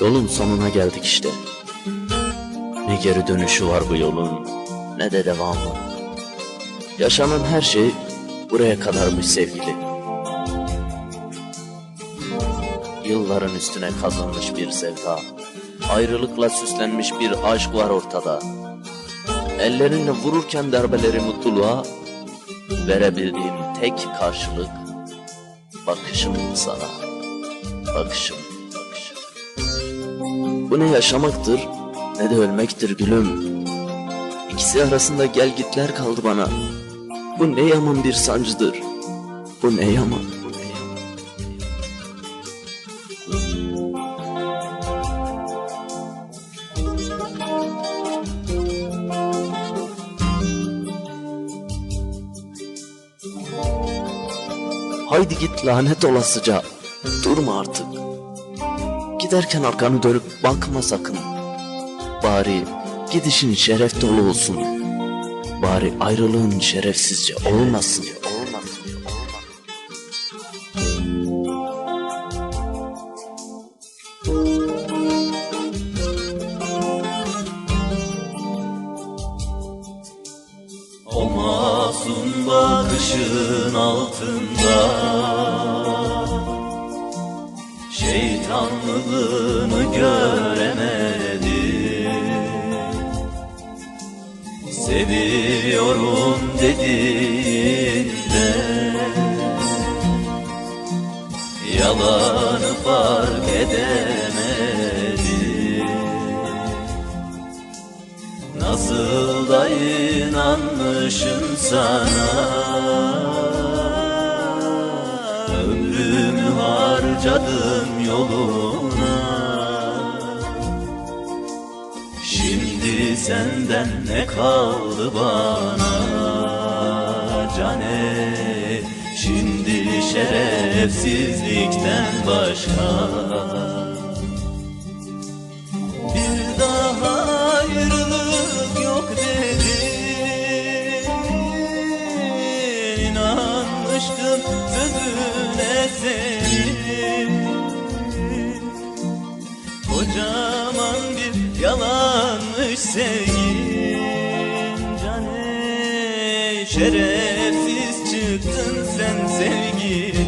Yolun sonuna geldik işte. Ne geri dönüşü var bu yolun, ne de devamı. Yaşanan her şey buraya kadarmış sevgili. Yılların üstüne kazanmış bir sevda. Ayrılıkla süslenmiş bir aşk var ortada. Ellerinle vururken darbeleri mutluluğa, verebildiğim tek karşılık bakışım sana. Bakışım. Bu ne yaşamaktır ne de ölmektir gülüm. İkisi arasında gel gitler kaldı bana. Bu ne yaman bir sancıdır. Bu ne yaman. Haydi git lanet olasıca. Durma artık. Giderken arkanı dönüp bakma sakın. Bari gidişin şeref dolu olsun. Bari ayrılığın şerefsizce olmasın. O masum bakışın altında Şeytanlığını göremedim. Seviyorum dediğinde Yalanı fark edemedim. Nasıl da inanmışım sana harcadım yoluna. Şimdi senden ne kaldı bana? Cane Şimdi şerefsizlikten başka. Bir daha ayrılık yok dedin. İnanmıştım sözüne senin Kocaman bir yalanmış sevgi Cane şerefsiz çıktın sen sevgi